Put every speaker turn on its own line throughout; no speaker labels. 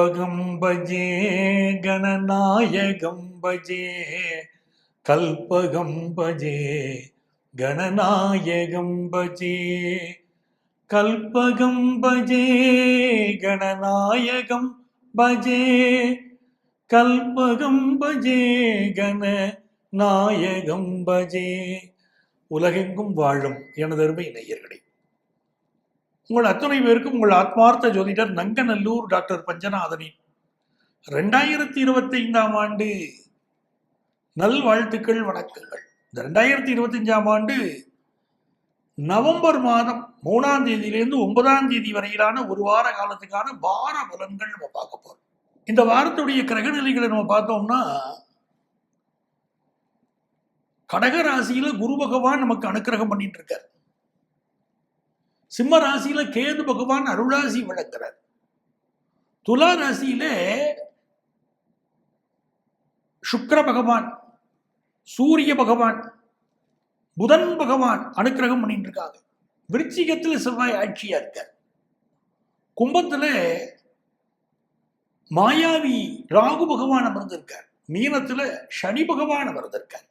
கல்பகம் பஜே கணநாயகம் பஜே கல்பகம் பஜே கணநாயகம் பஜே. கல்பகம் பஜே கணநாயகம் பஜே கல்பகம் பஜே கண நாயகம் பஜே. உலகெங்கும் வாழும் எனதருமை நேயர்களே உங்கள் அத்தனை பேருக்கும் உங்கள் ஆத்மார்த்த ஜோதிடர் நங்கநல்லூர் டாக்டர் பஞ்சநாதனின் ரெண்டாயிரத்தி இருபத்தி ஐந்தாம் ஆண்டு நல்வாழ்த்துக்கள் வணக்கங்கள். இந்த ரெண்டாயிரத்தி இருபத்தஞ்சாம் ஆண்டு நவம்பர் மாதம் மூணாம் தேதியிலிருந்து ஒன்பதாம் தேதி வரையிலான ஒரு வார காலத்துக்கான வார பலன்கள் நம்ம பார்க்க போறோம். இந்த வாரத்துடைய கிரகநிலைகளை நம்ம பார்த்தோம்னா கடகராசியில குரு பகவான் நமக்கு அனுக்கிரகம் பண்ணிட்டு இருக்கார். சிம்ம ராசியில கேது பகவான் அருளாசி விளக்குறார் துலா ராசியில சுக்கர பகவான் சூரிய பகவான் புதன் பகவான் அனுக்கிரகம் பண்ணிட்டு இருக்காங்க விருச்சிகத்துல செவ்வாய் ஆட்சியா இருக்கார். கும்பத்துல மாயாவி ராகு பகவான் அமர்ந்திருக்கார். மீனத்துல சனி பகவான் அமர்ந்திருக்கார்.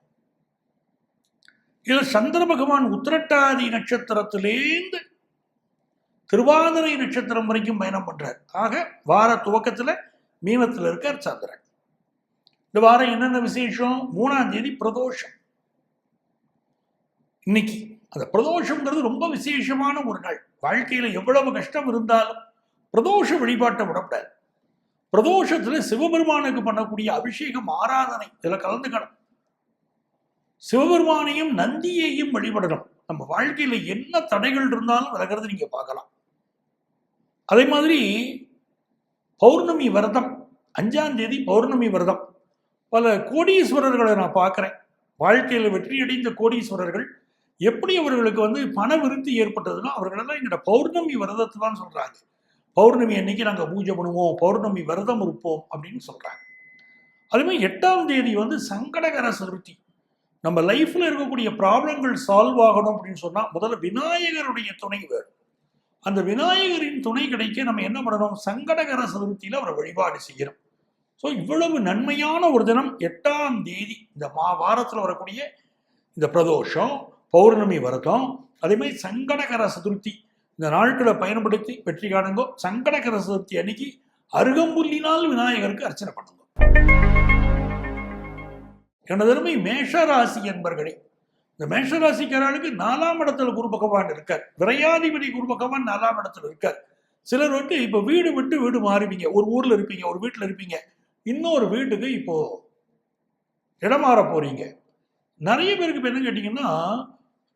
இதுல சந்திர பகவான் உத்திரட்டாதி நட்சத்திரத்திலேந்து திருவாதிரை நட்சத்திரம் வரைக்கும் பயணம் பண்றார். ஆக வார துவக்கத்துல மீனத்தில் இருக்கார் சந்திரன். இந்த வாரம் என்னென்ன விசேஷம்? மூணாம் தேதி பிரதோஷம். இன்னைக்கு அந்த பிரதோஷம்ங்கிறது ரொம்ப விசேஷமான ஒரு நாள். வாழ்க்கையில எவ்வளவு கஷ்டம் இருந்தாலும் பிரதோஷ வழிபாட்டை விடப்படாது. பிரதோஷத்துல சிவபெருமானுக்கு பண்ணக்கூடிய அபிஷேகம் ஆராதனை இதுல கலந்துக்கணும். சிவபெருமானையும் நந்தியையும் வழிபடணும். நம்ம வாழ்க்கையில என்ன தடைகள் இருந்தாலும் விலகிறது நீங்க பார்க்கலாம். அதே மாதிரி பௌர்ணமி விரதம் அஞ்சாம் தேதி பௌர்ணமி விரதம். பல கோடீஸ்வரர்களை நான் பார்க்குறேன். வாழ்க்கையில் வெற்றியடைந்த கோடீஸ்வரர்கள் எப்படி அவர்களுக்கு வந்து பண விருத்தி ஏற்பட்டதுன்னா அவர்களெல்லாம் எங்களோட பௌர்ணமி விரதத்தை தான் சொல்கிறாங்க பௌர்ணமி அன்னைக்கு நாங்கள் பூஜை பண்ணுவோம் பௌர்ணமி விரதம் இருப்போம் அப்படின்னு சொல்கிறாங்க அதுமாதிரி எட்டாம் தேதி வந்து சங்கடகர சதுர்த்தி. நம்ம லைஃப்பில் இருக்கக்கூடிய ப்ராப்ளங்கள் சால்வ் ஆகணும் அப்படின்னு சொன்னால் முதல்ல விநாயகருடைய துணை வேணும். அந்த விநாயகரின் துணை கிடைக்க நம்ம என்ன பண்ணணும்? சங்கடகர சதுர்த்தியில் அவரை வழிபாடு செய்யணும். ஸோ இவ்வளவு நன்மையான ஒரு தினம் எட்டாம் தேதி இந்த மா வாரத்தில் வரக்கூடிய இந்த பிரதோஷம் பௌர்ணமி விரதம் அதேமாதிரி சங்கடகர சதுர்த்தி இந்த நாட்களை பயன்படுத்தி வெற்றி காணுங்கோ சங்கடகர சதுர்த்தி அன்னைக்கு அருகம்புல்லினால் விநாயகருக்கு அர்ச்சனை பண்ணுங்க. எனதருமை மேஷராசி என்பர்களே இந்த மேஷராசிக்காரர்களுக்கு நாலாம் இடத்துல குரு பகவான் இருக்கார். விரையாதிபதி குரு பகவான் நாலாம் இடத்துல இருக்கார். சிலர் வந்து இப்போ வீடு விட்டு வீடு மாறுவீங்க. ஒரு ஊரில் இருப்பீங்க ஒரு வீட்டில் இருப்பீங்க. இன்னொரு வீட்டுக்கு இப்போ இடம் மாற போறீங்க. நிறைய பேருக்கு இப்போ என்ன கேட்டிங்கன்னா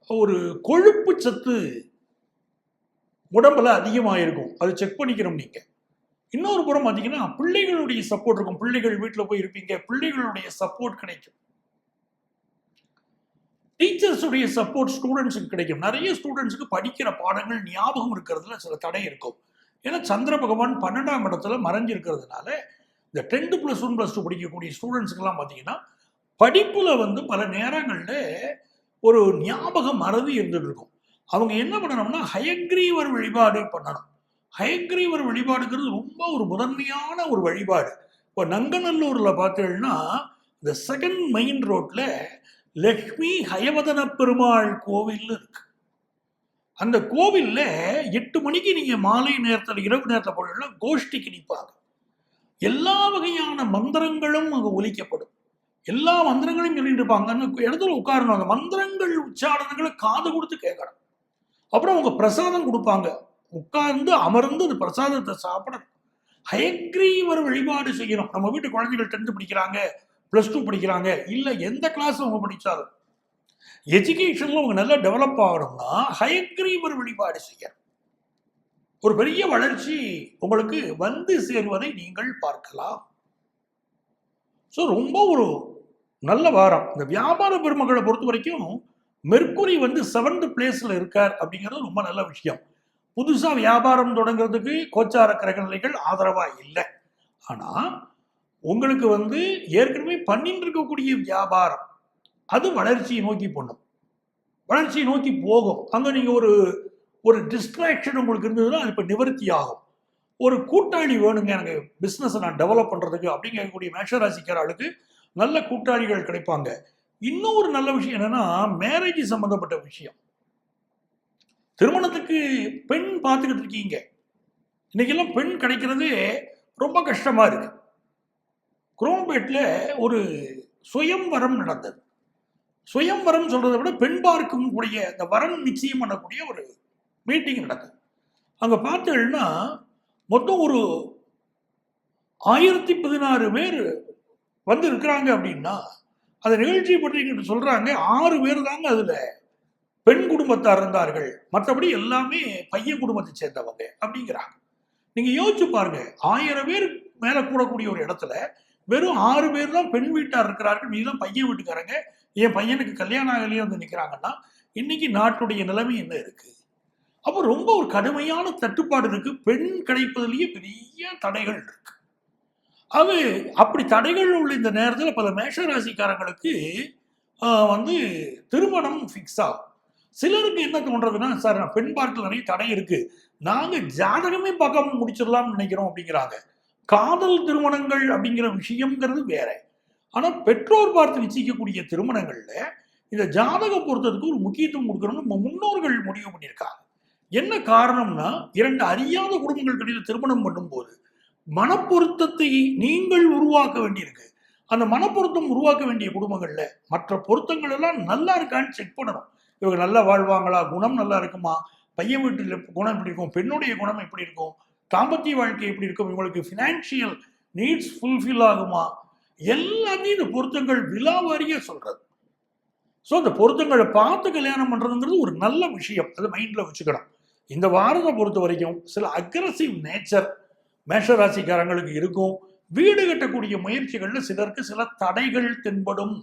ஒரு கொழுப்பு சத்து உடம்புல அதிகமாக இருக்கும் அதை செக் பண்ணிக்கிறோம் நீங்கள் இன்னொரு புறம் பார்த்தீங்கன்னா பிள்ளைகளுடைய சப்போர்ட் இருக்கும். பிள்ளைகள் வீட்டில் போய் இருப்பீங்க. பிள்ளைகளுடைய சப்போர்ட் கிடைக்கும். டீச்சர்ஸுடைய சப்போர்ட் ஸ்டூடெண்ட்ஸுக்கு கிடைக்கும். நிறைய ஸ்டூடெண்ட்ஸுக்கு படிக்கிற பாடங்கள் ஞாபகம் இருக்கிறதுல சில தடை இருக்கும். ஏன்னா சந்திர பகவான் பன்னெண்டாம் இடத்துல மறைஞ்சிருக்கிறதுனால இந்த tenth plus one plus two படிக்கக்கூடிய ஸ்டூடெண்ட்ஸுக்கெல்லாம் பார்த்தீங்கன்னா படிப்பில் வந்து பல நேரங்களில் ஒரு ஞாபக மறதி இருந்துட்டு இருக்கும். அவங்க என்ன பண்ணணும்னா ஹயக்ரீவர் வழிபாடு பண்ணணும். ஹயக்ரீவர் வழிபாடுங்கிறது ரொம்ப ஒரு முதன்மையான ஒரு வழிபாடு. இப்போ நங்கநல்லூரில் பார்த்தீங்கன்னா இந்த செகண்ட் மெயின் ரோட்டில் லக்ஷ்மி ஹயவதன பெருமாள் கோவில் இருக்கு. அந்த கோவில்ல எட்டு மணிக்கு நீங்க மாலை நேரத்தில் இரவு நேரத்தில் போனா கோஷ்டிக்கு நிற்பாங்க எல்லா வகையான மந்திரங்களும் அங்கே ஒலிக்கப்படும். எல்லா மந்திரங்களையும் சொல்லிட்டு இருப்பாங்க. அந்த இடத்துல உட்காரணும். அந்த மந்திரங்கள் உச்சாரணங்களை காது கொடுத்து கேட்கணும். அப்புறம் அவங்க பிரசாதம் கொடுப்பாங்க. உட்கார்ந்து அமர்ந்து அந்த பிரசாதத்தை சாப்பிடணும். ஹயக்ரீவர் வழிபாடு செய்யணும். நம்ம வீட்டு குழந்தைகள் டென்த்து பிடிக்கிறாங்க. ப்ளஸ் டூ படிக்கிறாங்க. இல்லை எந்த கிளாஸ் அவங்க படித்தாலும் எஜுகேஷனில் அவங்க நல்லா டெவலப் ஆகணும்னா ஹயக்ரீவர் வழிபாடு செய்யணும். ஒரு பெரிய வளர்ச்சி உங்களுக்கு வந்து சேருவதை நீங்கள் பார்க்கலாம். ஸோ ரொம்ப ஒரு நல்ல வாரம். இந்த வியாபார பெருமக்களை பொறுத்த வரைக்கும் மெர்குரி வந்து செவன்த் பிளேஸில் இருக்கார் அப்படிங்கிறது ரொம்ப நல்ல விஷயம். புதுசாக வியாபாரம் தொடங்குறதுக்கு கோச்சார கிரகநிலைகள் ஆதரவாக இல்லை. ஆனால் உங்களுக்கு வந்து ஏற்கனவே பண்ணிட்டு இருக்கக்கூடிய வியாபாரம் அது வளர்ச்சியை நோக்கி பண்ணும் வளர்ச்சியை நோக்கி போகும். அங்கே நீங்கள் ஒரு ஒரு டிஸ்ட்ராக்ஷன் உங்களுக்கு இருந்ததுன்னா அது இப்போ நிவர்த்தி ஆகும். ஒரு கூட்டாளி வேணுங்க எனக்கு பிஸ்னஸை நான் டெவலப் பண்ணுறதுக்கு அப்படிங்கக்கூடிய மேஷராசிக்கார ஆளுக்கு நல்ல கூட்டாளிகள் கிடைப்பாங்க. இன்னும் ஒரு நல்ல விஷயம் என்னன்னா மேரேஜ் சம்மந்தப்பட்ட விஷயம். திருமணத்துக்கு பெண் பார்த்துக்கிட்டு இருக்கீங்க. இன்னைக்கெல்லாம் பெண் கிடைக்கிறதே ரொம்ப கஷ்டமாக இருக்குது குரோம்பேட்டில் ஒரு சுயம்வரம் நடந்தது. சுயம்வரம் சொல்றதை விட பெண் பார்க்கும் கூடிய அந்த வரன் நிச்சயம் பண்ணக்கூடிய ஒரு மீட்டிங் நடக்குது அங்க பார்த்தீங்கன்னா மொத்தம் ஒரு ஆயிரத்தி பதினாறு பேர் வந்து இருக்கிறாங்க அப்படின்னா அந்த நிகழ்ச்சி பற்றி சொல்றாங்க ஆறு பேர் தாங்க அதுல பெண் குடும்பத்தார் இருந்தார்கள். மற்றபடி எல்லாமே பையன் குடும்பத்தை சேர்ந்தவங்க அப்படிங்கிறாங்க. நீங்க யோசிச்சு பாருங்க ஆயிரம் பேர் மேலே கூடக்கூடிய ஒரு இடத்துல வெறும் ஆறு பேர் தான் பெண் வீட்டார் இருக்கிறார்கள். மீதம் பையன் வீட்டுக்காரங்க. என் பையனுக்கு கல்யாணம் ஆகலையே வந்து நிற்கிறாங்கன்னா இன்னைக்கு நாட்டுடைய நிலைமை என்ன இருக்கு? அப்போ ரொம்ப ஒரு கடுமையான தட்டுப்பாடு இருக்கு. பெண் கிடைப்பதிலேயே பெரிய தடைகள் இருக்கு. அது அப்படி தடைகள் உள்ள இந்த நேரத்தில் பல மேஷ ராசிக்காரங்களுக்கு வந்து திருமணம் ஃபிக்ஸ் ஆகும். சிலருக்கு என்ன தோன்றதுன்னா சார் நான் பெண் பார்க்கல நிறைய தடை இருக்கு. நாங்கள் ஜாதகமே பார்க்காம முடிச்சிடலாம்னு நினைக்கிறோம் அப்படிங்கிறாங்க. காதல் திருமணங்கள் அப்படிங்கிற விஷயம்ங்கிறது வேற. ஆனால் பெற்றோர் பார்த்து நிச்சயிக்கக்கூடிய திருமணங்கள்ல இந்த ஜாதக பொருத்தத்துக்கு ஒரு முக்கியத்துவம் கொடுக்கணும்னு நம்ம முன்னோர்கள் முடிவு பண்ணியிருக்காங்க. என்ன காரணம்னா இரண்டு அறியாத குடும்பங்கள் திருமணம் பண்ணும்போது மனப்பொருத்தத்தை நீங்கள் உருவாக்க வேண்டியிருக்கு. அந்த மனப்பொருத்தம் உருவாக்க வேண்டிய குடும்பங்களில் மற்ற பொருத்தங்கள் எல்லாம் நல்லா இருக்கான்னு செக் பண்ணணும். இவங்க நல்லா வாழ்வாங்களா? குணம் நல்லா இருக்குமா? பையன் வீட்டில் குணம் எப்படி இருக்கும்? பெண்ணுடைய குணம் எப்படி இருக்கும்? தாம்பத்திய வாழ்க்கை எப்படி இருக்கும்? இவங்களுக்கு ஃபினான்ஷியல் நீட்ஸ் ஃபுல்ஃபில் ஆகுமா? எல்லாத்தையும் இந்த பொருத்தங்கள் விலாவாரியா சொல்றது. ஸோ அந்த பொருத்தங்களை பார்த்து கல்யாணம் பண்ணுறதுங்கிறது ஒரு நல்ல விஷயம். அதை மைண்டில் வச்சுக்கணும். இந்த வாரத்தை பொறுத்த வரைக்கும் சில அக்ரஸிவ் நேச்சர் மேஷராசிக்காரங்களுக்கு இருக்கும். வீடு கட்டக்கூடிய முயற்சிகளில் சிலருக்கு சில தடைகள் தென்படும்.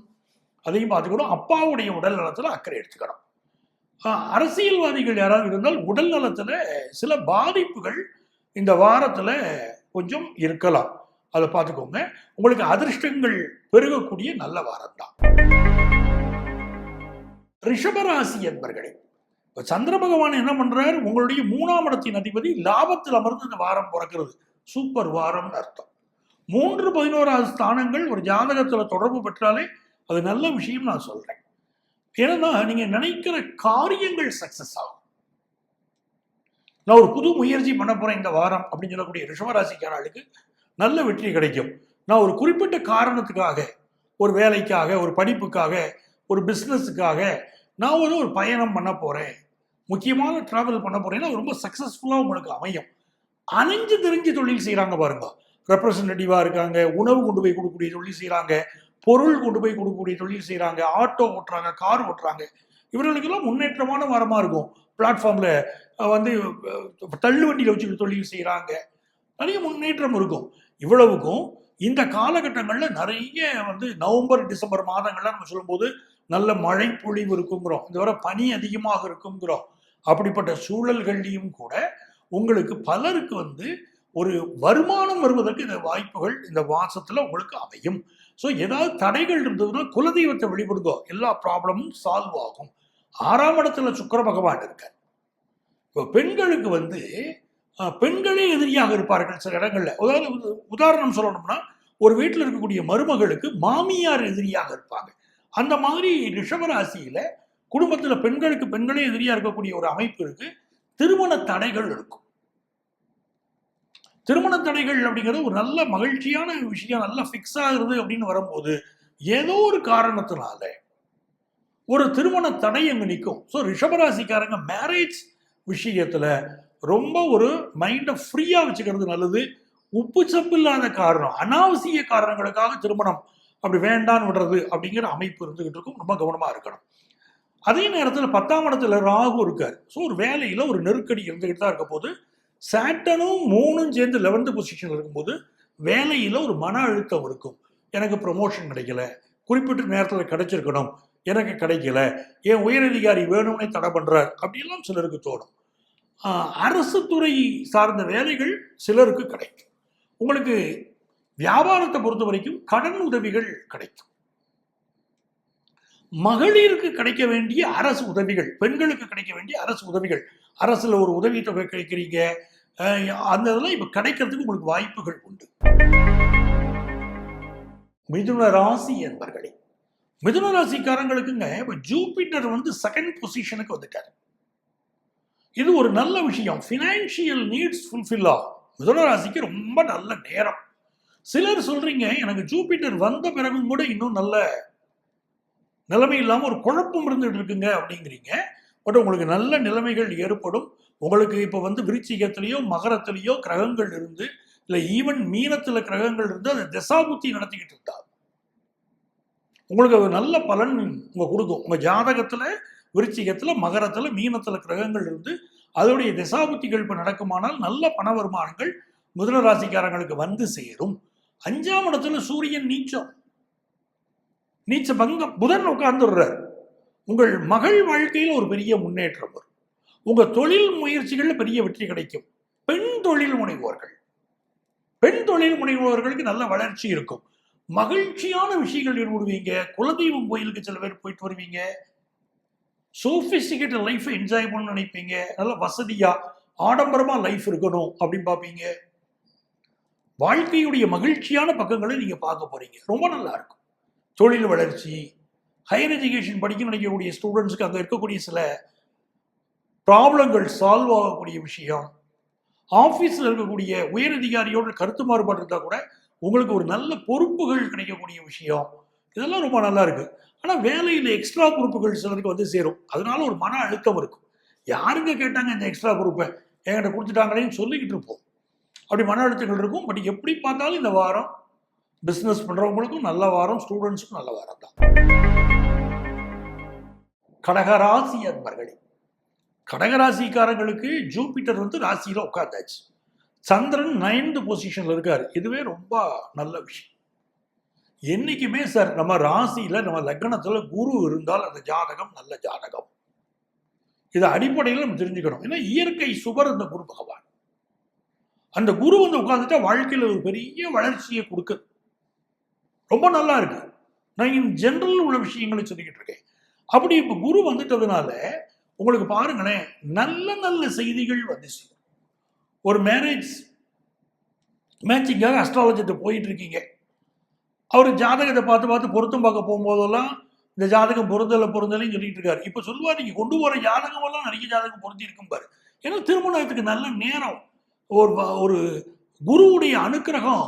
அதையும் பார்த்துக்கணும். அப்பாவுடைய உடல் நலத்தில் அக்கறை எடுத்துக்கணும். அரசியல்வாதிகள் யாராவது இருந்தால் உடல் நலத்தில் சில பாதிப்புகள் இந்த வாரத்தில் கொஞ்சம் இருக்கலாம். அதை பார்த்துக்கோங்க. உங்களுக்கு அதிர்ஷ்டங்கள் பெருகக்கூடிய நல்ல வாரம் தான் ரிஷபராசி என்பர்களே இப்போ சந்திர பகவான் என்ன பண்றாரு? உங்களுடைய மூணாம் இடத்தின் அதிபதி லாபத்தில் அமர்ந்து இந்த வாரம் பிறக்கிறது. சூப்பர் வாரம்னு அர்த்தம். மூன்று பதினோராவது ஸ்தானங்கள் ஒரு ஜாதகத்துல தொடர்பு பெற்றாலே அது நல்ல விஷயம் நான் சொல்றேன். ஏன்னா நீங்க நினைக்கிற காரியங்கள் சக்சஸ் ஆகும். நான் ஒரு புது முயற்சி பண்ண போறேன் இந்த வாரம் அப்படின்னு சொல்லக்கூடிய ரிஷவராசிக்காரர்களுக்கு நல்ல வெற்றி கிடைக்கும். நான் ஒரு குறிப்பிட்ட காரணத்துக்காக ஒரு வேலைக்காக ஒரு படிப்புக்காக ஒரு பிஸ்னஸுக்காக நான் வந்து ஒரு பயணம் பண்ண போறேன். முக்கியமான டிராவல் பண்ண போறேன்னா ரொம்ப சக்சஸ்ஃபுல்லாக உங்களுக்கு அமையும். அணிஞ்சு தெரிஞ்சு தொழில் செய்கிறாங்க பாருங்க. ரெப்ரசன்டேட்டிவாக இருக்காங்க உணவு கொண்டு போய் கொடுக்கக்கூடிய தொழில் செய்கிறாங்க பொருள் கொண்டு போய் கொடுக்கக்கூடிய தொழில் செய்கிறாங்க ஆட்டோ ஓட்டுறாங்க கார் ஓட்டுறாங்க. இவர்களுக்கெல்லாம் முன்னேற்றமான வாரமாக இருக்கும். பிளாட்ஃபார்மில் வந்து தள்ளு வண்டியில் வச்சு தொழில் செய்கிறாங்க நிறைய முன்னேற்றம் இருக்கும். இவ்வளவுக்கும் இந்த காலகட்டங்களில் நிறைய வந்து நவம்பர் டிசம்பர் மாதங்கள்லாம் நம்ம சொல்லும்போது நல்ல மழை பொழிவு இருக்குங்கிறோம். இந்த வர பனி அதிகமாக இருக்குங்கிறோம். அப்படிப்பட்ட சூழல்கள்லையும் கூட உங்களுக்கு பலருக்கு வந்து ஒரு வருமானம் வருவதற்கு இந்த வாய்ப்புகள் இந்த மாசத்துல உங்களுக்கு அமையும். ஸோ ஏதாவது தடைகள் இருந்ததுன்னா குலதெய்வத்தை வழிபடுதோ எல்லா ப்ராப்ளமும் சால்வ் ஆகும். ஆறாம் இடத்துல சுக்கிர பகவான் இருக்கார். இப்போ பெண்களுக்கு வந்து பெண்களே எதிரியாக இருப்பார்கள் சில இடங்களில். அதாவது உத- உதாரணம் சொல்லணும்னா ஒரு வீட்டில் இருக்கக்கூடிய மருமகளுக்கு மாமியார் எதிரியாக இருப்பாங்க. அந்த மாதிரி ரிஷபராசியில் குடும்பத்தில் பெண்களுக்கு பெண்களே எதிரியாக இருக்கக்கூடிய ஒரு அமைப்பு இருக்கு. திருமண தடைகள் இருக்கும். திருமண தடைகள் அப்படிங்கிறது ஒரு நல்ல மகிழ்ச்சியான விஷயம் நல்லா ஃபிக்ஸ் ஆகுறது அப்படின்னு வரும்போது ஏதோ ஒரு காரணத்தினால ஒரு திருமண தடை அங்க நிற்கும். ஸோ ரிஷபராசிக்காரங்க மேரேஜ் விஷயத்தில் ரொம்ப ஒரு மைண்டை ஃப்ரீயாக வச்சுக்கிறது நல்லது. உப்பு சப்பு இல்லாத காரணம் அனாவசிய காரணங்களுக்காக திருமணம் அப்படி வேண்டான்னு விடுறது அப்படிங்கிற அமைப்பு இருந்துகிட்டு இருக்கும். ரொம்ப கவனமாக இருக்கணும். அதே நேரத்தில் பத்தாம் இடத்துல ராகு இருக்கார். ஸோ ஒரு வேலையில் ஒரு நெருக்கடி இருந்துகிட்டு தான் இருக்க போது சாட்டனும் மூணும் சேர்ந்து லெவன்த் பொசிஷனில் இருக்கும்போது வேலையில் ஒரு மன அழுத்தம் இருக்கும். எனக்கு ப்ரமோஷன் கிடைக்கல. குறிப்பிட்ட நேரத்தில் கிடைச்சிருக்கணும். எனக்கு கிடைக்கல. என் உயரதிகாரி வேணும்னே தடை பண்ணுறார் அப்படியெல்லாம் சிலருக்கு தோணும். அரசு துறை சார்ந்த வேலைகள் சிலருக்கு கிடைக்கும். உங்களுக்கு வியாபாரத்தை பொறுத்த வரைக்கும் கடன் உதவிகள் கிடைக்கும். மகளிருக்கு கிடைக்க வேண்டிய அரசு உதவிகள் பெண்களுக்கு கிடைக்க வேண்டிய அரசு உதவிகள். அரசில் ஒரு உதவி தொகை கிடைக்கிறீங்க அந்த இதெல்லாம் இப்போ கிடைக்கிறதுக்கு உங்களுக்கு வாய்ப்புகள் உண்டு. மிதுன ராசி என்பர்களே மிதுன ராசிக்காரங்களுக்குங்க இப்போ ஜூபிட்டர் வந்து செகண்ட் பொசிஷனுக்கு வந்துட்டார். இது ஒரு நல்ல விஷயம். ஃபினான்ஷியல் நீட்ஸ் ஃபுல்ஃபில் ஆகும். மிதுன ராசிக்கு ரொம்ப நல்ல நேரம். சிலர் சொல்றீங்க எனக்கு ஜூபிட்டர் வந்த பிறகும் கூட இன்னும் நல்ல நிலைமை இல்லாமல் ஒரு குழப்பம் இருந்துட்டு இருக்குங்க அப்படிங்கிறீங்க. பட் உங்களுக்கு நல்ல நிலைமைகள் ஏற்படும். உங்களுக்கு இப்போ வந்து விருச்சிகத்திலேயோ மகரத்திலேயோ கிரகங்கள் இருந்து இல்லை ஈவன் மீனத்தில் கிரகங்கள் இருந்து அதை தசாபுத்தி நடத்திக்கிட்டு இருந்தார். உங்களுக்கு அது நல்ல பலன் உங்க கொடுக்கும். உங்க ஜாதகத்துல விருச்சிகத்துல மகரத்துல மீனத்துல கிரகங்கள் இருந்து அதோடைய திசாபுத்திகள் இப்போ நடக்குமானால் நல்ல பண வருமானங்கள் மிதுன ராசிக்காரங்களுக்கு வந்து சேரும். அஞ்சாம் இடத்துல சூரியன் நீச்சம். நீச்ச பங்கம். புதன் உட்கார்ந்துடுறார். உங்கள் மகள் வாழ்க்கையில் ஒரு பெரிய முன்னேற்றம் வரும். உங்க தொழில் முயற்சிகளில் பெரிய வெற்றி கிடைக்கும். பெண் தொழில் முனைவோர்கள். பெண் தொழில் முனைவோர்களுக்கு நல்ல வளர்ச்சி இருக்கும். மகிழ்ச்சியான விஷயங்கள் ஈடுபடுவீங்க குலதெய்வம் கோயிலுக்கு சில பேர் போயிட்டு வருவீங்க. சோஃபிஸ்டிகேட்டட் லைஃப்பை என்ஜாய் பண்ண நினைப்பீங்க. நல்ல வசதியா ஆடம்பரமா லைஃப் இருக்கணும் அப்படின்னு பார்ப்பீங்க. வாழ்க்கையுடைய மகிழ்ச்சியான பக்கங்களை நீங்க பார்க்க போறீங்க. ரொம்ப நல்லா இருக்கும். தொழில் வளர்ச்சி ஹையர் எஜுகேஷன் படிக்க நினைக்கக்கூடிய ஸ்டூடெண்ட்ஸுக்கு அங்கே இருக்கக்கூடிய சில ப்ராப்ளங்கள் சால்வ் ஆகக்கூடிய விஷயம். ஆஃபீஸில் இருக்கக்கூடிய உயர் அதிகாரியோட கருத்து மாறுபாடு இருந்தால் கூட உங்களுக்கு ஒரு நல்ல பொறுப்புகள் கிடைக்கக்கூடிய விஷயம். இதெல்லாம் ரொம்ப நல்லா இருக்கு. ஆனால் வேலையில் எக்ஸ்ட்ரா பொறுப்புகள் சிலருக்கு வந்து சேரும். அதனால ஒரு மன அழுத்தம் இருக்கும். யாருங்க கேட்டாங்க இந்த எக்ஸ்ட்ரா பொறுப்பை? என்கிட்ட கொடுத்துட்டாங்களேன்னு சொல்லிக்கிட்டு இருப்போம். அப்படி மன அழுத்தங்கள் இருக்கும். பட் எப்படி பார்த்தாலும் இந்த வாரம் பிஸ்னஸ் பண்ணுறவங்களுக்கும் நல்ல வாரம் ஸ்டூடெண்ட்ஸுக்கும் நல்ல வாரம் தான். கடகராசி அன்பர்களே கடகராசிக்காரங்களுக்கு ஜூபிட்டர் வந்து ராசியில் உட்காந்தாச்சு சந்திரன் நைன்த் பொசிஷனில் இருக்கார். இதுவே ரொம்ப நல்ல விஷயம். என்னைக்குமே சார் நம்ம ராசியில் நம்ம லக்னத்தில் குரு இருந்தால் அந்த ஜாதகம் நல்ல ஜாதகம். இதை அடிப்படையில் நம்ம தெரிஞ்சுக்கணும். ஏன்னா இயற்கை சுவர் இந்த குரு பகவான். அந்த குரு வந்து உட்காந்துட்டா வாழ்க்கையில் ஒரு பெரிய வளர்ச்சியை கொடுக்குது. ரொம்ப நல்லா இருக்கு. நான் இன் ஜென்ரல் உள்ள விஷயங்களை சொல்லிக்கிட்டு இருக்கேன். அப்படி இப்போ குரு வந்துட்டதுனால உங்களுக்கு பாருங்களேன் நல்ல நல்ல செய்திகள் வந்து சேரும். ஒரு மேரேஜ் மேட்சிங்காக அஸ்ட்ராலஜிட்ட போயிட்டு இருக்கீங்க அவர் ஜாதகத்தை பார்த்து பார்த்து பொருத்தம் பார்க்க போகும்போதெல்லாம் இந்த ஜாதகம் பொருந்தலை பொருந்தலைன்னு சொல்லிட்டு இருக்காரு. இப்போ சொல்லுவார் நீங்கள் கொண்டு போகிற ஜாதகம் எல்லாம் நிறைய ஜாதகம் பொருந்தி இருக்கும் பாரு. ஏன்னா திருமணத்துக்கு நல்ல நேரம். ஒரு ஒரு குருவுடைய அனுக்கிரகம்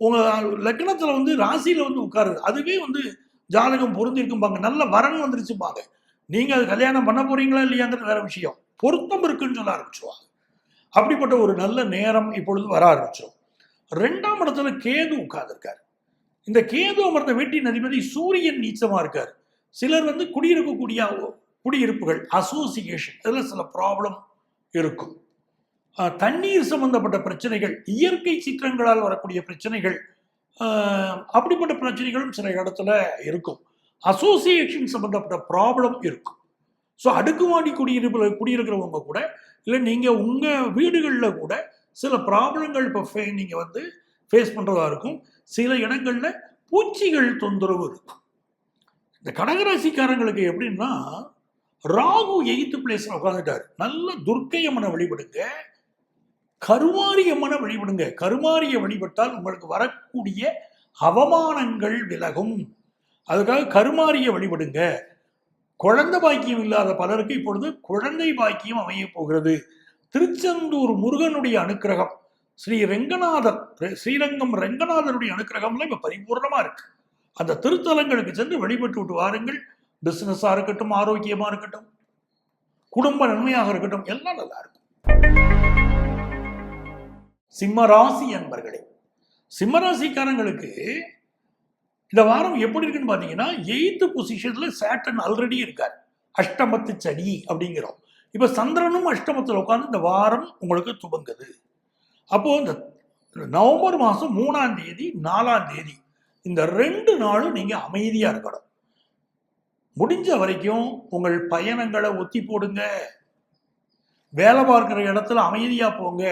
உங்கள் லக்னத்தில் வந்து ராசியில் வந்து உட்காருது. அதுவே வந்து ஜாதகம் பொருந்திருக்கும்பாங்க. நல்ல வரன் வந்துருச்சுப்பாங்க நீங்கள் அது கல்யாணம் பண்ண போகிறீங்களா இல்லையாங்கிறது வேற விஷயம். பொருத்தம் இருக்குன்னு சொல்ல ஆரம்பிச்சுவாங்க அப்படிப்பட்ட ஒரு நல்ல நேரம் இப்பொழுது வர ஆரம்பிச்சிடும் ரெண்டாம் இடத்துல கேது உட்கார்ந்திருக்காரு. இந்த கேது அமர்ந்த வீட்டின் அதிபதி சூரியன் நீச்சமா இருக்காரு. சிலர் வந்து குடியிருக்கக்கூடிய குடியிருப்புகள் அசோசியேஷன் இதில் சில ப்ராப்ளம் இருக்கும். தண்ணீர் சம்பந்தப்பட்ட பிரச்சனைகள் இயற்கை சீற்றங்களால் வரக்கூடிய பிரச்சனைகள் அப்படிப்பட்ட பிரச்சனைகளும் சில இடத்துல இருக்கும். அசோசியேஷன் சம்பந்தப்பட்ட ப்ராப்ளம் இருக்கும். ஸோ அடுக்குமாடி குடியிருப்பில் குடியிருக்கிறவங்க கூட இல்லை நீங்கள் உங்கள் வீடுகளில் கூட சில ப்ராப்ளங்கள் இப்போ ஃபே நீங்கள் வந்து ஃபேஸ் பண்ணுறதா இருக்கும். சில இடங்களில் பூச்சிகள் தொந்தரவு இருக்கும். இந்த கடகராசிக்காரங்களுக்கு எப்படின்னா ராகு எயித்து பிளேஸில் உட்காந்துட்டார் நல்ல துர்க்கை அம்மனை வழிபடுங்க. கருமாரி அம்மனை வழிபடுங்க. கருமாரியை வழிபட்டால் உங்களுக்கு வரக்கூடிய அவமானங்கள் விலகும். அதுக்காக கருமாரியை வழிபடுங்க. குழந்தை பாக்கியம் இல்லாத பலருக்கு இப்பொழுது குழந்தை பாக்கியம் அமைய போகிறது. திருச்செந்தூர் முருகனுடைய அனுக்கிரகம். ஸ்ரீ ரெங்கநாதர் ஸ்ரீரங்கம் ரெங்கநாதருடைய அனுக்கிரகம்லாம் இப்ப பரிபூர்ணமா இருக்கு. அந்த திருத்தலங்களுக்கு சென்று வழிபட்டு விட்டு வாருங்கள். பிசினஸா இருக்கட்டும் ஆரோக்கியமா இருக்கட்டும் குடும்ப நன்மையாக இருக்கட்டும் எல்லாம் நல்லா இருக்கும். சிம்ம ராசி அன்பர்களே சிம்மராசிக்காரங்களுக்கு இந்த வாரம் எப்படி இருக்குன்னு பார்த்தீங்கன்னா எயித்து பொசிஷனில் சேட்டன் ஆல்ரெடி இருக்கார். அஷ்டமத்து சனி அப்படிங்கிறோம். இப்போ சந்திரனும் அஷ்டமத்தில் உட்காந்து இந்த வாரம் உங்களுக்கு துவங்குது. அப்போது இந்த நவம்பர் மாதம் மூணாம் தேதி நாலாம் தேதி இந்த ரெண்டு நாளும் நீங்கள் அமைதியாக இருக்கணும். முடிஞ்ச வரைக்கும் உங்கள் பயணங்களை ஒத்தி போடுங்க. வேலை பார்க்குற இடத்துல அமைதியாக போங்க.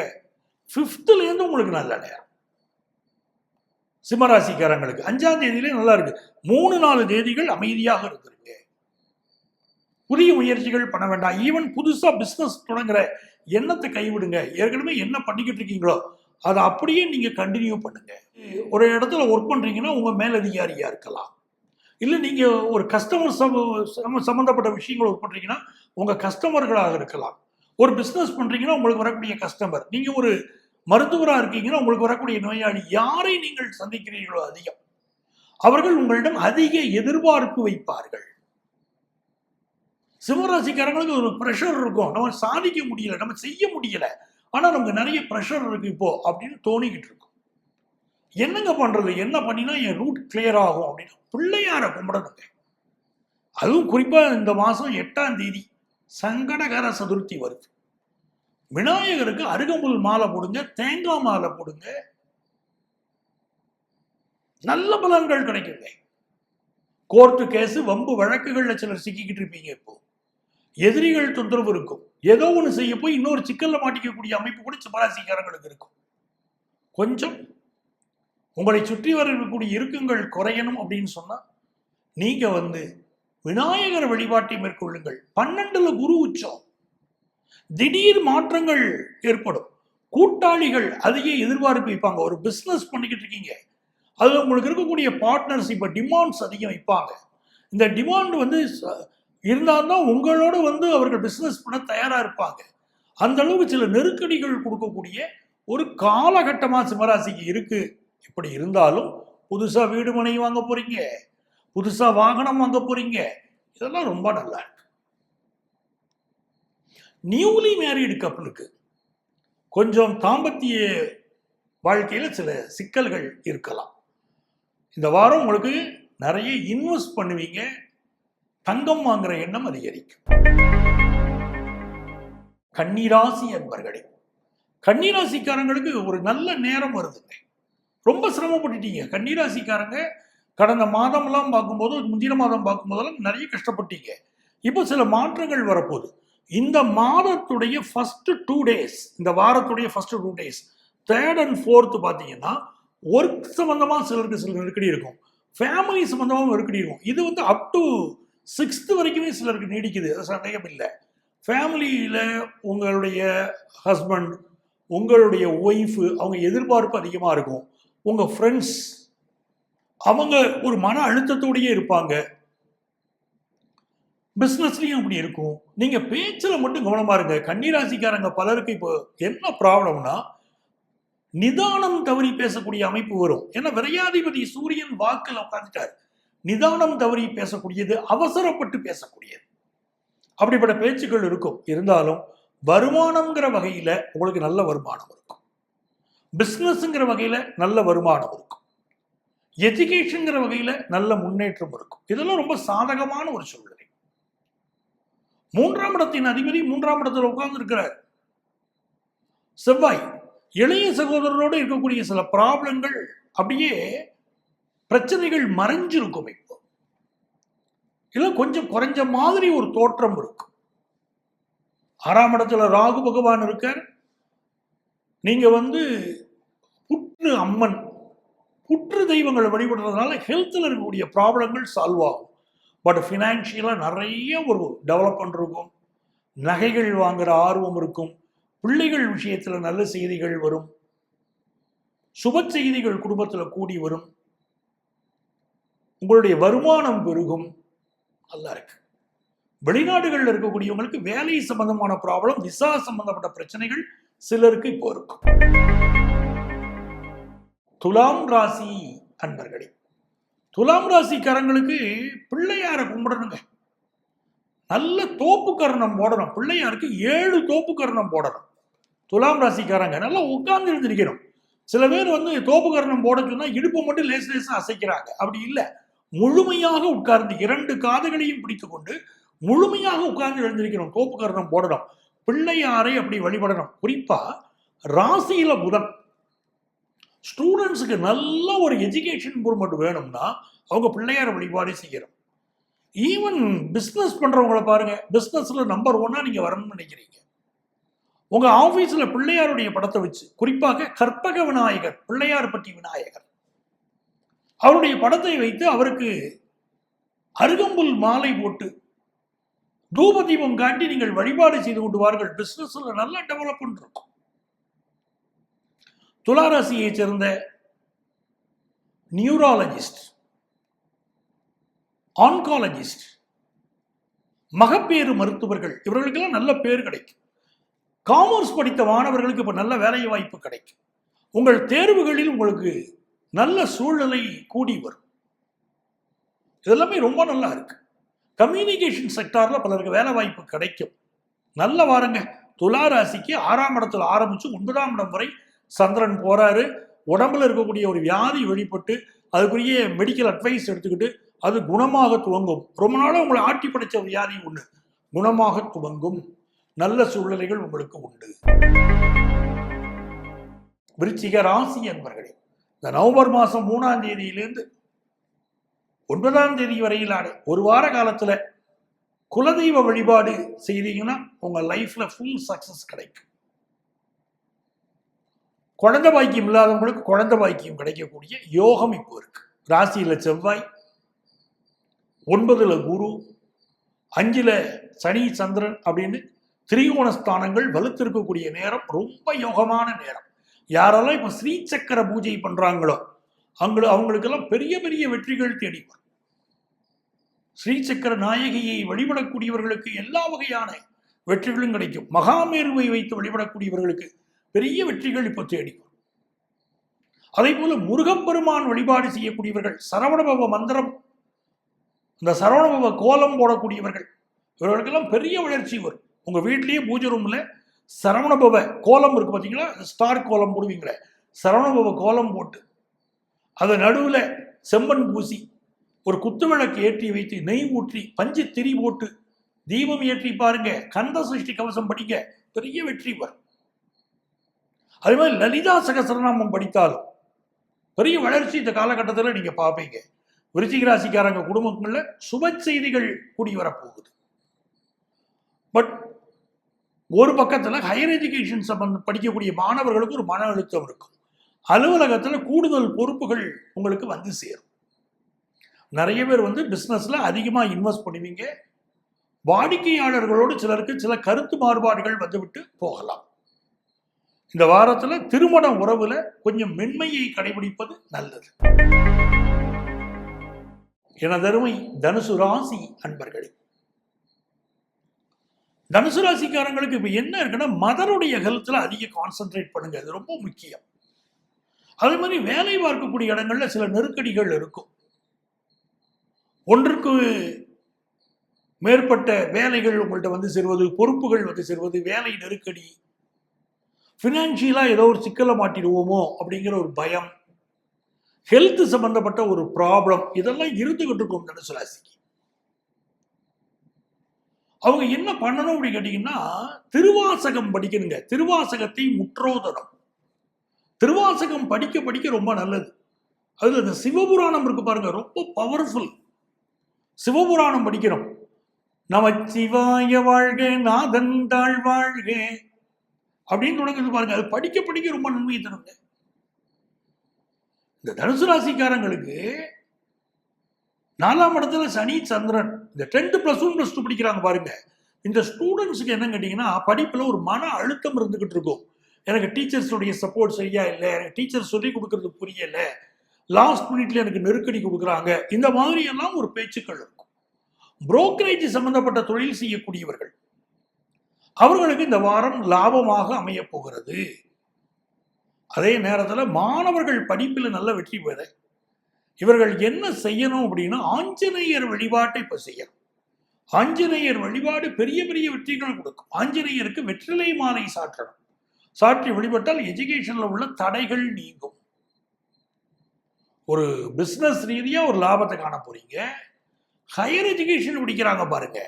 ஃபிஃப்த்துலேருந்து உங்களுக்கு நல்ல நேரம். சிம்மராசிக்காரங்களுக்கு அஞ்சாம் தேதியிலே நல்லா இருக்கு. மூணு நாலு தேதிகள் அமைதியாக இருந்துருங்க புதிய முயற்சிகள் பண்ண வேண்டாம். ஈவன் புதுசா பிசினஸ் தொடங்குற எண்ணத்தை கைவிடுங்க. ஏற்கனவே என்ன பண்ணிக்கிட்டு இருக்கீங்களோ அதை அப்படியே நீங்க கண்டினியூ பண்ணுங்க. ஒரு இடத்துல ஒர்க் பண்றீங்கன்னா உங்க மேலதிகாரியா இருக்கலாம். இல்லை நீங்க ஒரு கஸ்டமர் சம்பந்தப்பட்ட விஷயங்கள் ஒர்க் பண்றீங்கன்னா உங்க கஸ்டமர்களாக இருக்கலாம். ஒரு பிஸ்னஸ் பண்றீங்கன்னா உங்களுக்கு வரக்கூடிய கஸ்டமர் நீங்க ஒரு மருத்துவராக இருக்கீங்கன்னா உங்களுக்கு வரக்கூடிய நோயாளி யாரை நீங்கள் சந்திக்கிறீர்களோ அதிகம். அவர்கள் உங்களிடம் அதிக எதிர்பார்ப்பு வைப்பார்கள். சிம்மராசிக்காரங்களுக்கு ஒரு ப்ரெஷர் இருக்கும். நம்ம சாதிக்க முடியல நம்ம செய்ய முடியல. ஆனால் நமக்கு நிறைய ப்ரெஷர் இருக்கு இப்போ அப்படின்னு தோணிக்கிட்டு இருக்கும். என்னங்க பண்றது? என்ன பண்ணினா என் ரூட் கிளியர் ஆகும் அப்படின்னு பிள்ளையார கும்பிடணுங்க. அதுவும் குறிப்பாக இந்த மாதம் எட்டாம் தேதி சங்கடகர சதுர்த்தி வருது. விநாயகருக்கு அருகம்புல் மாலை போடுங்க தேங்காய் மாலை போடுங்க. நல்ல பலன்கள் கிடைக்குங்க. கோர்ட்டு கேஸு வம்பு வழக்குகள்ல சிலர் சிக்கிக்கிட்டு இருப்பீங்க இப்போ. எதிரிகள் தொந்தரவு இருக்கும். ஏதோ ஒன்று செய்ய போய் இன்னொரு சிக்கல்ல மாட்டிக்கக்கூடிய அமைப்பு கூட சிம்மராசிக்காரங்களுக்கு இருக்கும். கொஞ்சம் உங்களை சுற்றி வரக்கூடிய இருக்குங்கள் குறையணும் அப்படின்னு சொன்னா நீங்க வந்து விநாயகர் வழிபாட்டை மேற்கொள்ளுங்கள். பன்னெண்டுல குரு உச்சம். திடீர் மாற்றங்கள் ஏற்படும். கூட்டாளிகள் அதிக எதிர்பார்ப்பு வைப்பாங்க. ஒரு பிஸ்னஸ் பண்ணிக்கிட்டு இருக்கீங்க. அதில் உங்களுக்கு இருக்கக்கூடிய பார்ட்னர்ஸ் இப்போ டிமாண்ட்ஸ் அதிகம் வைப்பாங்க. இந்த டிமாண்ட் வந்து இருந்தால்தான் உங்களோட வந்து அவர்கள் பிஸ்னஸ் பண்ண தயாராக இருப்பாங்க. அந்த அளவுக்கு சில நெருக்கடிகள் கொடுக்கக்கூடிய ஒரு காலகட்டமாக சிம்மராசிக்கு இருக்குது இப்படி இருந்தாலும் புதுசாக வீடு மனை வாங்க போகிறீங்க புதுசாக வாகனம் வாங்க போகிறீங்க இதெல்லாம் ரொம்ப நல்லா நியூலி மேரீடு கப்பலுக்கு கொஞ்சம் தாம்பத்திய வாழ்க்கையில் சில சிக்கல்கள் இருக்கலாம். இந்த வாரம் உங்களுக்கு நிறைய இன்வெஸ்ட் பண்ணுவீங்க. தங்கம் வாங்குற எண்ணம் அதிகரிக்கும். கன்னிராசி என்பர்களே கன்னிராசிக்காரங்களுக்கு ஒரு நல்ல நேரம் வருதுங்க ரொம்ப சிரமப்பட்டுட்டீங்க. கன்னிராசிக்காரங்க கடந்த மாதம்லாம் பார்க்கும்போது முந்தின மாதம் பார்க்கும்போதெல்லாம் நிறைய கஷ்டப்பட்டீங்க. இப்போ சில மாற்றங்கள் வரப்போகுது. இந்த மாதத்துடைய ஃபர்ஸ்ட் டூ டேஸ் இந்த வாரத்துடைய first two days third and fourth பார்த்தீங்கன்னா ஒர்க் சம்மந்தமாக சிலருக்கு சில நெருக்கடி இருக்கும். ஃபேமிலி சம்மந்தமாக நெருக்கடி இருக்கும். இது வந்து அப் டு சிக்ஸ்த்து வரைக்குமே சிலருக்கு நீடிக்குது. அது சந்தேகம் இல்லை. ஃபேமிலியில் உங்களுடைய ஹஸ்பண்ட் உங்களுடைய ஒய்ஃபு அவங்க எதிர்பார்ப்பு அதிகமாக இருக்கும். உங்கள் ஃப்ரெண்ட்ஸ் அவங்க ஒரு மன அழுத்தத்தோடையே இருப்பாங்க. பிஸ்னஸ்லையும் அப்படி இருக்கும். நீங்கள் பேச்சில் மட்டும் கவனமாக இருங்க. கன்னிராசிக்காரங்க பலருக்கு இப்போ என்ன ப்ராப்ளம்னா நிதானம் தவறி பேசக்கூடிய அமைப்பு வரும். ஏன்னா விரையாதிபதி சூரியன் வாக்கில் உட்காந்துட்டார் நிதானம் தவறி பேசக்கூடியது அவசரப்பட்டு பேசக்கூடியது. அப்படிப்பட்ட பேச்சுக்கள் இருக்கும். இருந்தாலும் வருமானம்ங்கிற வகையில உங்களுக்கு நல்ல வருமானம் இருக்கும். பிஸ்னஸ்ங்கிற வகையில நல்ல வருமானம் இருக்கும். எஜுகேஷனுங்கிற வகையில நல்ல முன்னேற்றம் இருக்கும். இதெல்லாம் ரொம்ப சாதகமான ஒரு சூழ்நிலை மூன்றாம் இடத்தின் அதிபதி மூன்றாம் இடத்தில் உட்கார்ந்து இருக்கிறார் செவ்வாய் இளைய சகோதரரோடு இருக்கக்கூடிய சில ப்ராப்ளங்கள் அப்படியே பிரச்சனைகள் மறைஞ்சிருக்கும் இப்போ. இல்லை கொஞ்சம் குறைஞ்ச மாதிரி ஒரு தோற்றம் இருக்கும். ஆறாம் இடத்துல ராகு பகவான் இருக்கார். நீங்க வந்து புற்று அம்மன் புற்று தெய்வங்களை வழிபடுறதுனால ஹெல்த்தில் இருக்கக்கூடிய ப்ராப்ளங்கள் சால்வ் ஆகும். பட் ஃபினான்ஷியலாக நிறைய ஒரு டெவலப்மெண்ட் இருக்கும். நகைகள் வாங்குற ஆர்வம் இருக்கும். பிள்ளைகள் விஷயத்தில் நல்ல செய்திகள் வரும். சுப செய்திகள் குடும்பத்தில் கூடி வரும். உங்களுடைய வருமானம் பெருகும். நல்லா இருக்கு. வெளிநாடுகளில் இருக்கக்கூடியவங்களுக்கு வேலை சம்பந்தமான ப்ராப்ளம் விசா சம்பந்தப்பட்ட பிரச்சனைகள் சிலருக்கு இப்போ இருக்கும். துலாம் ராசி அன்பர்களே துலாம் ராசிக்காரங்களுக்கு பிள்ளையாரை கும்பிடணுங்க. நல்ல தோப்பு கரணம் போடணும். பிள்ளையாருக்கு ஏழு தோப்பு கரணம் போடணும். துலாம் ராசிக்காரங்க நல்லா உட்கார்ந்து எழுந்திருக்கணும் சில பேர் வந்து தோப்பு கரணம் போட சொன்னால் இடுப்பு மட்டும் லேஸ் லேசாக அசைக்கிறாங்க. அப்படி இல்லை. முழுமையாக உட்கார்ந்து இரண்டு காதுகளையும் பிடித்து கொண்டு முழுமையாக உட்கார்ந்து எழுந்திருக்கணும் தோப்பு கரணம் போடணும். பிள்ளையாரை அப்படி வழிபடணும். குறிப்பா ராசியில புதன். ஸ்டூடெண்ட்ஸுக்கு நல்ல ஒரு எஜுகேஷன் இம்ப்ரூவ்மெண்ட் வேணும்னா அவங்க பிள்ளையார வழிபாடு செய்யணும். ஈவன் பிஸ்னஸ் பண்ணுறவங்களை பாருங்கள் பிஸ்னஸில் நம்பர் ஒன்னாக நீங்கள் வரணும்னு நினைக்கிறீங்க. உங்கள் ஆஃபீஸில் பிள்ளையாருடைய படத்தை வச்சு குறிப்பாக கற்பக விநாயகர் பிள்ளையார் பட்டி விநாயகர். அவருடைய படத்தை வைத்து அவருக்கு அருகம்புல் மாலை போட்டு தூப தீபம் காட்டி நீங்கள் வழிபாடு செய்து கொண்டு வார்கள் பிஸ்னஸில் நல்ல டெவலப்மெண்ட் இருக்கும். துளாராசியைச் சேர்ந்த நியூராலஜிஸ்ட் ஆன்காலஜிஸ்ட் மகப்பேறு மருத்துவர்கள் இவர்களுக்கெல்லாம் நல்ல பேர் கிடைக்கும். காமர்ஸ் படித்த மாணவர்களுக்கு இப்போ நல்ல வேலை வாய்ப்பு கிடைக்கும். உங்கள் தேர்வுகளில் உங்களுக்கு நல்ல சூழ்நிலை கூடி வரும். இதெல்லாமே ரொம்ப நல்லா இருக்கு. கம்யூனிகேஷன் செக்டாரில் பலருக்கு வேலை வாய்ப்பு கிடைக்கும். நல்ல வாருங்க. துலா ராசிக்கு ஆறாம் இடத்தில் ஆரம்பித்து ஒன்பதாம் இடம் வரை சந்திரன் போறாரு. உடம்புல இருக்கக்கூடிய ஒரு வியாதி வெளிப்பட்டு அதுக்குரிய மெடிக்கல் அட்வைஸ் எடுத்துக்கிட்டு அது குணமாக துவங்கும். ரொம்ப நாளாக உங்களை ஆட்டி படைச்ச வியாதி ஒன்று குணமாக துவங்கும். நல்ல சூழ்நிலைகள் உங்களுக்கு உண்டு. விருச்சிக ராசி என்பர்களே இந்த நவம்பர் மாதம் மூணாம் தேதியிலிருந்து ஒன்பதாம் தேதி வரையிலான ஒரு வார காலத்துல குலதெய்வ வழிபாடு செய்தீங்கன்னா உங்க லைஃப்ல ஃபுல் சக்ஸஸ் கிடைக்கும். குழந்தை பாக்கியம் இல்லாதவங்களுக்கு குழந்தை பாக்கியம் கிடைக்கக்கூடிய யோகம் இப்போ இருக்கு. ராசியில் செவ்வாய் ஒன்பதுல குரு அஞ்சில் சனி சந்திரன் அப்படின்னு திரிகோண ஸ்தானங்கள் வலுத்திருக்கக்கூடிய நேரம் ரொம்ப யோகமான நேரம். யாரெல்லாம் இப்போ ஸ்ரீ சக்கர பூஜை பண்ணுறாங்களோ அங்க அவங்களுக்கெல்லாம் பெரிய பெரிய வெற்றிகள் தேடி வரும். ஸ்ரீசக்கர நாயகியை வழிபடக்கூடியவர்களுக்கு எல்லா வகையான வெற்றிகளும் கிடைக்கும். மகாமேருவை வைத்து வழிபடக்கூடியவர்களுக்கு பெரிய வெற்றிகள் இப்போ தேடி வரும். அதே போல முருகப்பெருமான் வழிபாடு செய்யக்கூடியவர்கள் சரவணபவ மந்திரம் இந்த சரவணபவ கோலம் போடக்கூடியவர்கள் இவர்களுக்கெல்லாம் பெரிய வளர்ச்சி வரும். உங்க வீட்லயே பூஜை ரூம்ல சரவணபவ கோலம் இருக்கு பார்த்தீங்களா ஸ்டார் கோலம் போடுவீங்களே சரவணபவ கோலம் போட்டு அதை நடுவில் செம்மண் பூசி ஒரு குத்து விளக்கு ஏற்றி வைத்து நெய் ஊற்றி பஞ்சு திரி போட்டு தீபம் ஏற்றி பாருங்க கந்த சஷ்டி கவசம் படிக்க பெரிய வெற்றி வரும். அதே மாதிரி லலிதா சகசரநாமம் படித்தாலும் பெரிய வளர்ச்சி இந்த காலகட்டத்தில் நீங்கள் பார்ப்பீங்க. விருச்சிக ராசிக்காரங்க குடும்பங்களில் சுப செய்திகள் கூடி வரப்போகுது. பட் ஒரு பக்கத்தில் ஹையர் எஜுகேஷன் சம்பந்தம் படிக்கக்கூடிய மாணவர்களுக்கு ஒரு மன அழுத்தம் இருக்கும். அலுவலகத்தில் கூடுதல் பொறுப்புகள் உங்களுக்கு வந்து சேரும். நிறைய பேர் வந்து பிஸ்னஸில் அதிகமாக இன்வெஸ்ட் பண்ணுவீங்க. வாடிக்கையாளர்களோடு சிலருக்கு சில கருத்து மாறுபாடுகள் வந்துவிட்டு போகலாம். இந்த வாரத்தில் திருமண உறவுல கொஞ்சம் மென்மையை கடைபிடிப்பது நல்லது. எனதருமை தனுசு ராசி அன்பர்களே. தனுசு ராசிக்காரங்களுக்கு இப்போ என்ன இருக்குன்னா மதருடைய ஹெல்த்தில் அதிக கான்சென்ட்ரேட் பண்ணுங்க அது ரொம்ப முக்கியம். அதே மாதிரி வேலை பார்க்கக்கூடிய இடங்கள்ல சில நெருக்கடிகள் இருக்கும். ஒன்றுக்கு மேற்பட்ட வேலைகள் உங்கள்கிட்ட வந்து சேருவது பொறுப்புகள் வந்து சேருவது வேலை நெருக்கடி ஃபினான்ஷியலாக ஏதோ ஒரு சிக்கலை மாட்டிடுவோமோ அப்படிங்கிற ஒரு பயம். ஹெல்த் சம்பந்தப்பட்ட ஒரு ப்ராப்ளம் இதெல்லாம் இருந்துகிட்டு இருக்கும் தனுசு ராசிக்கு. அவங்க என்ன பண்ணணும் அப்படின்னு கேட்டிங்கன்னா திருவாசகம் படிக்கணுங்க. திருவாசகத்தை முற்றோதரம் திருவாசகம் படிக்க படிக்க ரொம்ப நல்லது. அதில் இந்த சிவபுராணம் இருக்கு பாருங்க ரொம்ப பவர்ஃபுல் சிவபுராணம் படிக்கிறோம். நமச்சிவாய வாழ்க நாதன் தாழ் வாழ்க. அப்படின்னு தொடங்குது பாருங்க. அது படிக்க படிக்க ரொம்ப நன்மையை தருங்க. இந்த தனுசு ராசிக்காரங்களுக்கு நாலாம் இடத்துல சனி சந்திரன் இந்த tenth plus one plus two படிக்கிறாங்க பாருங்க. இந்த ஸ்டூடெண்ட்ஸுக்கு என்ன கேட்டிங்கன்னா படிப்புல ஒரு மன அழுத்தம் இருந்துகிட்டு இருக்கும். எனக்கு டீச்சர்ஸுடைய சப்போர்ட் சரியா இல்லை. எனக்கு டீச்சர் சொல்லி கொடுக்கறது புரியல. லாஸ்ட் மினிட்ல எனக்கு நெருக்கடி கொடுக்குறாங்க. இந்த மாதிரி எல்லாம் ஒரு பேச்சுக்கள் இருக்கும். புரோக்கரேஜ் சம்பந்தப்பட்ட தொழில் செய்யக்கூடியவர்கள் அவர்களுக்கு இந்த வாரம் லாபமாக அமைய போகிறது. அதே நேரத்தில் மாணவர்கள் படிப்பில் நல்ல வெற்றி பெற இவர்கள் என்ன செய்யணும் அப்படின்னா ஆஞ்சநேயர் வழிபாட்டை இப்போ செய்யணும். ஆஞ்சநேயர் வழிபாடு பெரிய பெரிய வெற்றிகள் கொடுக்கும். ஆஞ்சநேயருக்கு வெற்றிலை மாலை சாற்றணும். சாற்றி வழிபட்டால் எஜுகேஷனில் உள்ள தடைகள் நீங்கும். ஒரு பிஸ்னஸ் ரீதியாக ஒரு லாபத்தை காண போறீங்க. ஹையர் எஜுகேஷன் படிக்கிறாங்க பாருங்க.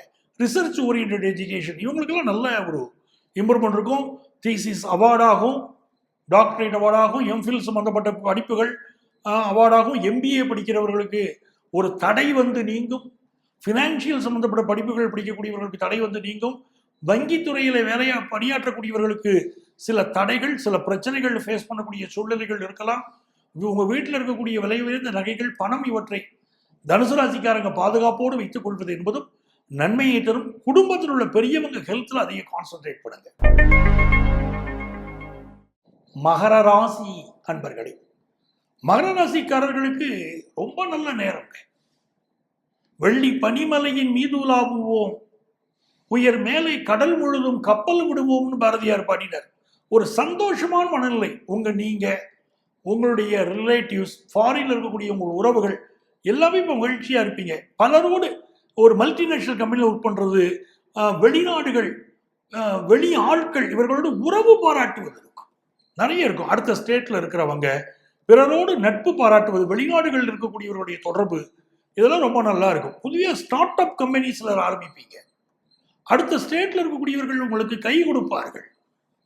ரிசர்ச் ஓரியன்ட் எஜுகேஷன் இவங்களுக்கெல்லாம் நல்ல ஒரு இம்ப்ரூவ்மெண்ட் இருக்கும். தீசிஸ் அவார்டாகும் டாக்டரேட் அவார்டாகும் எம்ஃபில் சம்மந்தப்பட்ட படிப்புகள் அவார்டாகும் எம்பிஏ படிக்கிறவர்களுக்கு ஒரு தடை வந்து நீங்கும். ஃபினான்ஷியல் சம்மந்தப்பட்ட படிப்புகள் படிக்கக்கூடியவர்களுக்கு தடை வந்து நீங்கும். வங்கித்துறையில் வேலையா பணியாற்றக்கூடியவர்களுக்கு சில தடைகள் சில பிரச்சனைகள் ஃபேஸ் பண்ணக்கூடிய சூழ்நிலைகள் இருக்கலாம். உங்கள் வீட்டில் இருக்கக்கூடிய விலை உயர்ந்த நகைகள் பணம் இவற்றை தனுசு ராசிக்காரங்க பாதுகாப்போடு வைத்துக் கொள்வது என்பதும் நன்மையை தரும் குடும்பத்தில் உள்ள பெரியவங்க ஹெல்த்தில் அதிக கான்சென்ட்ரேட் பண்ணுங்க. மகர ராசி அன்பர்களே மகர ராசிக்காரர்களுக்கு ரொம்ப நல்ல நேரம். வெள்ளி பனிமலையின் மீது உலாவுவோம். உயர் மேலே கடல் முழுதும் கப்பல் விடுவோம்னு பாரதியார் பாடினார். ஒரு சந்தோஷமான மனநிலை. உங்க நீங்க உங்களுடைய ரிலேட்டிவ்ஸ் ஃபாரின்ல இருக்கக்கூடிய உங்கள் உறவுகள் எல்லாமே இப்போ மகிழ்ச்சியா இருப்பீங்க. பலரோடு ஒரு மல்டிநேஷனல் கம்பெனியில் ஒர்க் பண்ணுறது வெளிநாடுகள் வெளி ஆட்கள் இவர்களோடு உறவு பாராட்டுவது இருக்கும் நிறைய இருக்கும். அடுத்த ஸ்டேட்டில் இருக்கிறவங்க பிறரோடு நட்பு பாராட்டுவது வெளிநாடுகளில் இருக்கக்கூடியவர்களுடைய தொடர்பு இதெல்லாம் ரொம்ப நல்லா இருக்கும். புதிய ஸ்டார்ட் அப் கம்பெனிஸில் ஆரம்பிப்பீங்க. அடுத்த ஸ்டேட்டில் இருக்கக்கூடியவர்கள் உங்களுக்கு கை கொடுப்பார்கள்.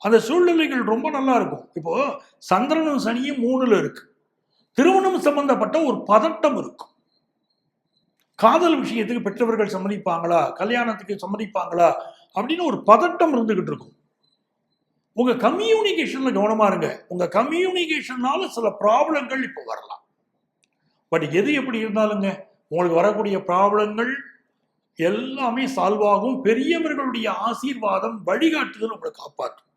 அந்த சூழ்நிலைகள் ரொம்ப நல்லா இருக்கும். இப்போ சந்திரனும் சனியும் மூணுல இருக்கு. திருமணம் சம்பந்தப்பட்ட ஒரு பதட்டம் இருக்கும். காதல் விஷயத்துக்கு பெற்றவர்கள் சம்மதிப்பாங்களா? கல்யாணத்துக்கு சம்மதிப்பாங்களா? அப்படின்னு ஒரு பதட்டம் இருந்துகிட்டு இருக்கும். உங்க கம்யூனிகேஷன்ல கவனமா இருங்க. உங்க கம்யூனிகேஷன்னால சில ப்ராப்ளங்கள் இப்போ வரலாம். பட் எது எப்படி இருந்தாலுங்க உங்களுக்கு வரக்கூடிய ப்ராப்ளங்கள் எல்லாமே சால்வ் ஆகும். பெரியவர்களுடைய ஆசீர்வாதம் வழிகாட்டுதல் உங்களை காப்பாற்றும்.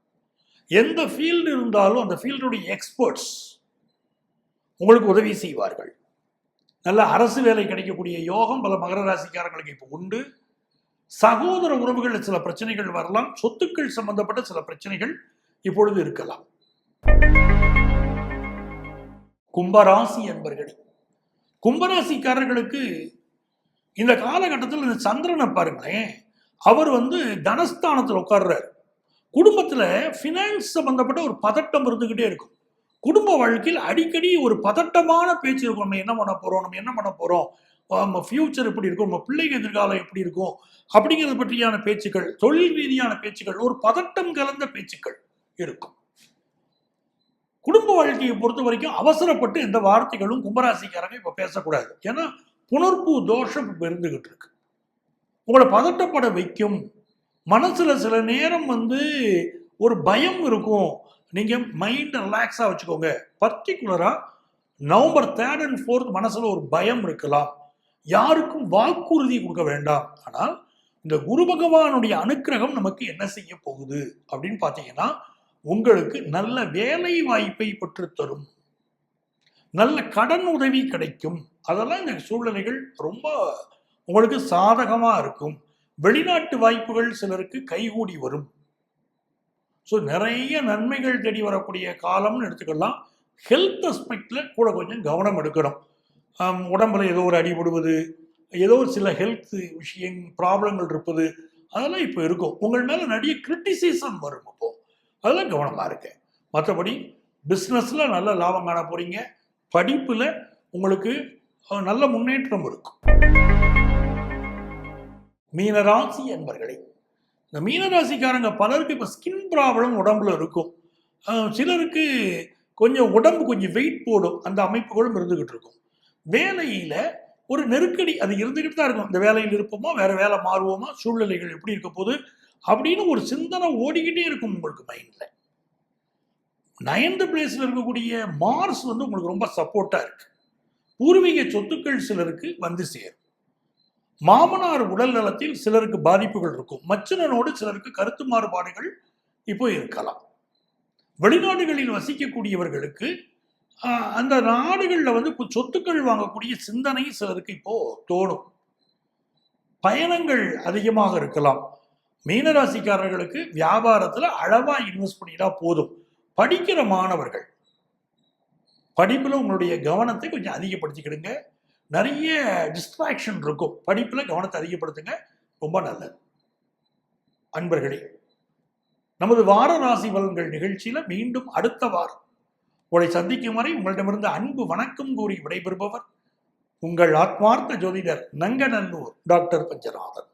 எந்த ஃபீல்டு இருந்தாலும் அந்த ஃபீல்டுடைய எக்ஸ்பர்ட்ஸ் உங்களுக்கு உதவி செய்வார்கள். நல்ல அரசு வேலை கிடைக்கக்கூடிய யோகம் பல மகர ராசிக்காரங்களுக்கு இப்போ உண்டு. சகோதர உறவுகளில் சில பிரச்சனைகள் வரலாம். சொத்துக்கள் சம்பந்தப்பட்ட சில பிரச்சனைகள் இப்பொழுது இருக்கலாம். கும்பராசி என்பர்கள். கும்பராசிக்காரர்களுக்கு இந்த காலகட்டத்தில் இந்த சந்திரனை பாருங்களேன். அவர் வந்து தனஸ்தானத்தில் உட்கார்றாரு. குடும்பத்தில் ஃபினான்ஸ் சம்பந்தப்பட்ட ஒரு பதட்டம் இருந்துக்கிட்டே இருக்கும். குடும்ப வாழ்க்கையில் அடிக்கடி ஒரு பதட்டமான பேச்சு இருக்கும். நம்ம என்ன பண்ண போறோம்? நம்ம என்ன பண்ண போறோம்? நம்ம ஃப்யூச்சர் எப்படி இருக்கும்? நம்ம பிள்ளைங்க எதிர்காலம் எப்படி இருக்கும்? அப்படிங்கிறது பற்றியான பேச்சுக்கள் தொழில் ரீதியான பேச்சுக்கள் ஒரு பதட்டம் கலந்த பேச்சுக்கள் இருக்கும். குடும்ப வாழ்க்கையை பொறுத்த வரைக்கும் அவசரப்பட்டு எந்த வார்த்தைகளும் கும்பராசிக்காரங்க இப்ப பேசக்கூடாது. ஏன்னா புணர்ப்பு தோஷம் இருந்துகிட்டு இருக்கு. உங்களை பதட்டப்பட வைக்கும். மனசுல சில நேரம் வந்து ஒரு பயம் இருக்கும். நீங்கள் மைண்ட் ரிலாக்ஸாக வச்சுக்கோங்க. பர்டிகுலராக நவம்பர் தேர்ட் அண்ட் ஃபோர்த் மனசில் ஒரு பயம் இருக்கலாம். யாருக்கும் வாக்குறுதி கொடுக்க வேண்டாம். ஆனால் இந்த குரு பகவானுடைய அனுக்கிரகம் நமக்கு என்ன செய்ய போகுது? அப்படின்னு பார்த்தீங்கன்னா உங்களுக்கு நல்ல வேலை வாய்ப்பை பெற்றுத்தரும். நல்ல கடன் உதவி கிடைக்கும். அதெல்லாம் இந்த சூழ்நிலைகள் ரொம்ப உங்களுக்கு சாதகமாக இருக்கும். வெளிநாட்டு வாய்ப்புகள் சிலருக்கு கைகூடி வரும். ஸோ நிறைய நன்மைகள் தேடி வரக்கூடிய காலம்னு எடுத்துக்கலாம். ஹெல்த் அஸ்பெக்டில் கூட கொஞ்சம் கவனம் எடுக்கணும். உடம்புல ஏதோ ஒரு அடிபடுவது ஏதோ ஒரு சில ஹெல்த் விஷயம் ப்ராப்ளங்கள் இருப்பது அதெல்லாம் இப்போ இருக்கும். உங்கள் மேலே நிறைய கிரிட்டிசிசம் வரும் இப்போது அதெல்லாம் கவனமாக இருக்கேன் மற்றபடி பிஸ்னஸில் நல்ல லாபம் காண போகிறீங்க படிப்பில் உங்களுக்கு நல்ல முன்னேற்றம் இருக்கும். மீனராசி என்பர்களே இந்த மீனராசிக்காரங்க பலருக்கு இப்போ ஸ்கின் ப்ராப்ளம் உடம்புல இருக்கும். சிலருக்கு கொஞ்சம் உடம்பு கொஞ்சம் வெயிட் போடும். அந்த அமைப்புகளும் இருந்துகிட்டு இருக்கும். வேலையில் ஒரு நெருக்கடி அது இருந்துக்கிட்டு தான் இருக்கும். இந்த வேலையில் இருப்போமா? வேறு வேலை மாறுவோமா? சூழ்நிலைகள் எப்படி இருக்க போகுது? அப்படின்னு ஒரு சிந்தனை ஓடிக்கிட்டே இருக்கும் உங்களுக்கு மைண்டில் நயன்த் பிளேஸில் இருக்கக்கூடிய மார்ஸ் வந்து உங்களுக்கு ரொம்ப சப்போர்ட்டாக இருக்குது பூர்வீக சொத்துக்கள் சிலருக்கு வந்து சேரும். மாமனார் உடல் நலத்தில் சிலருக்கு பாதிப்புகள் இருக்கும். மச்சனனோடு சிலருக்கு கருத்து மாறுபாடுகள் இப்போ இருக்கலாம். வெளிநாடுகளில் வசிக்கக்கூடியவர்களுக்கு அந்த நாடுகளில் வந்து இப்போ சொத்துக்கள் வாங்கக்கூடிய சிந்தனை சிலருக்கு இப்போ தோணும். பயணங்கள் அதிகமாக இருக்கலாம். மீனராசிக்காரர்களுக்கு வியாபாரத்தில் அளவா இன்வெஸ்ட் பண்ணிட்டா போதும். படிக்கிற மாணவர்கள் படிப்பில் உங்களுடைய கவனத்தை கொஞ்சம் அதிகப்படுத்திக்கிடுங்க. நிறைய டிஸ்ட்ராக்ஷன் இருக்கும். படிப்பில் கவனத்தை அதிகப்படுத்துங்க. ரொம்ப நல்லது. அன்பர்களே நமது வார ராசி பலன்கள் நிகழ்ச்சியில் மீண்டும் அடுத்த வாரம் உங்களை சந்திக்கும் வரை உங்களிடமிருந்து அன்பு வணக்கம் கூறி விடைபெறுபவர் உங்கள் ஆத்மார்த்த ஜோதிடர் நங்கநல்லூர் டாக்டர் பஞ்சநாதன்.